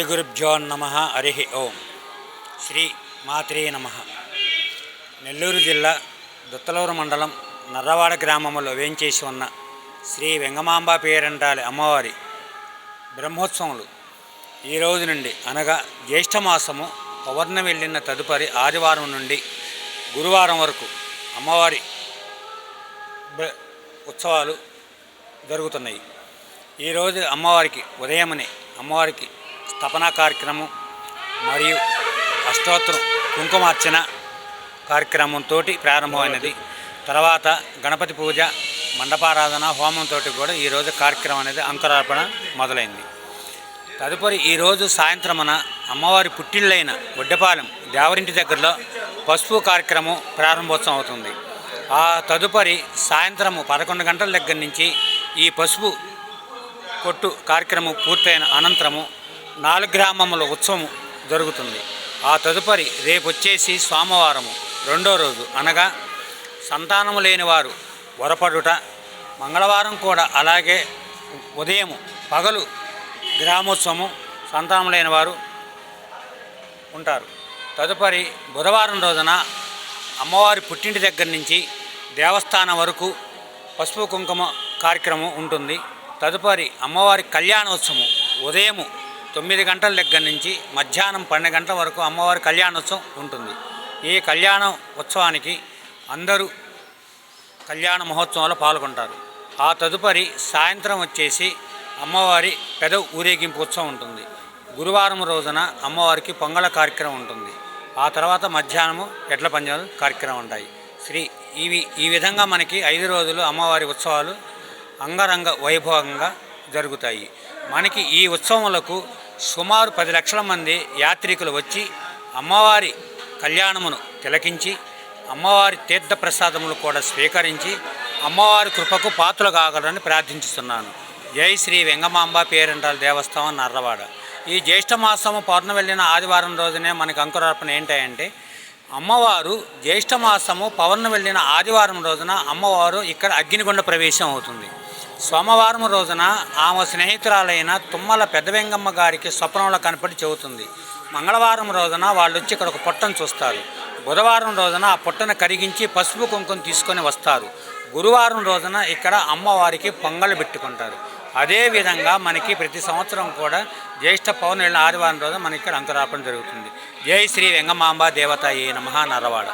శ్రీ గురుభ్యో నమ హరి ఓం. శ్రీ మాత్రే నమ. నెల్లూరు జిల్లా దుత్తలూరు మండలం నర్రవాడ గ్రామంలో వేంచేసి ఉన్న శ్రీ వెంగమాంబ పేరంటాలి అమ్మవారి బ్రహ్మోత్సవములు. ఈ రోజు నుండి అనగా జ్యేష్ఠమాసము పౌర్ణమి వెళ్ళిన తదుపరి ఆదివారం నుండి గురువారం వరకు అమ్మవారి బ్ర- ఉత్సవాలు జరుగుతున్నాయి. ఈరోజు అమ్మవారికి ఉదయమనే అమ్మవారికి తపన కార్యక్రమం మరియు అష్టోత్తరం కుంకుమార్చన కార్యక్రమంతో ప్రారంభమైనది. తర్వాత గణపతి పూజ మండపారాధన హోమంతో కూడా ఈరోజు కార్యక్రమం అనేది అంకురార్పణ మొదలైంది. తదుపరి ఈరోజు సాయంత్రమున అమ్మవారి పుట్టిళ్ళైన ఒడ్డపాలెం దేవరింటి దగ్గరలో పసుపు కార్యక్రమం ప్రారంభోత్సవం అవుతుంది. ఆ తదుపరి సాయంత్రము పదకొండు గంటల దగ్గర నుంచి ఈ పసుపు కొట్టు కార్యక్రమం పూర్తయిన అనంతరము నాలుగు గ్రామముల ఉత్సవం జరుగుతుంది. ఆ తదుపరి రేపు వచ్చేసి సోమవారము రెండో రోజు. అనగా సంతానము లేని వారు వరపడుట మంగళవారం కూడా అలాగే ఉదయం పగలు గ్రామోత్సవము సంతానం లేని వారు ఉంటారు. తదుపరి బుధవారం రోజున అమ్మవారి పుట్టింటి దగ్గర నుంచి దేవస్థానం వరకు పసుపు కుంకుమ కార్యక్రమం ఉంటుంది. తదుపరి అమ్మవారి కళ్యాణోత్సవం ఉదయము తొమ్మిది గంటల దగ్గర నుంచి మధ్యాహ్నం పన్నెండు గంటల వరకు అమ్మవారి కళ్యాణోత్సవం ఉంటుంది. ఈ కళ్యాణ ఉత్సవానికి అందరూ కళ్యాణ మహోత్సవంలో పాల్గొంటారు. ఆ తదుపరి సాయంత్రం వచ్చేసి అమ్మవారి పెద ఊరేగింపు ఉత్సవం ఉంటుంది. గురువారం రోజున అమ్మవారికి పొంగల కార్యక్రమం ఉంటుంది. ఆ తర్వాత మధ్యాహ్నము ఎడ్ల పంజాలు కార్యక్రమం ఉంటాయి. శ్రీ ఇవి ఈ విధంగా మనకి ఐదు రోజులు అమ్మవారి ఉత్సవాలు అంగరంగ వైభవంగా జరుగుతాయి. మనకి ఈ ఉత్సవములకు సుమారు పది లక్షల మంది యాత్రికులు వచ్చి అమ్మవారి కళ్యాణమును తిలకించి అమ్మవారి తీర్థ ప్రసాదములు కూడా స్వీకరించి అమ్మవారి కృపకు పాత్రలు కాగలరని ప్రార్థించుతున్నాను. జై శ్రీ వెంగమాంబ పేరెంటాల దేవస్థానం నర్రవాడ. ఈ జ్యేష్ఠమాసము పౌర్ణ వెళ్ళిన ఆదివారం రోజునే మనకి అంకురార్పణ ఏంటంటే అమ్మవారు జ్యేష్ఠమాసము పౌర్ణ వెళ్ళిన ఆదివారం రోజున అమ్మవారు ఇక్కడ అగ్నిగుండ ప్రవేశం అవుతుంది. సోమవారం రోజున ఆమె స్నేహితురాలైన తుమ్మల పెద్ద వెంగమ్మ గారికి స్వప్నంలో కనపడి చెబుతుంది. మంగళవారం రోజున వాళ్ళు వచ్చి ఇక్కడ ఒక పుట్టను చూస్తారు. బుధవారం రోజున ఆ పుట్టను కరిగించి పసుపు కుంకుమ తీసుకొని వస్తారు. గురువారం రోజున ఇక్కడ అమ్మవారికి పొంగలు పెట్టుకుంటారు. అదేవిధంగా మనకి ప్రతి సంవత్సరం కూడా జ్యేష్ఠ పౌర్ణమి ఆదివారం రోజున మనకి ఇక్కడ అంతరాపడం జరుగుతుంది. జై శ్రీ వెంగమాంబ దేవత ఏ నమః నరవాడ.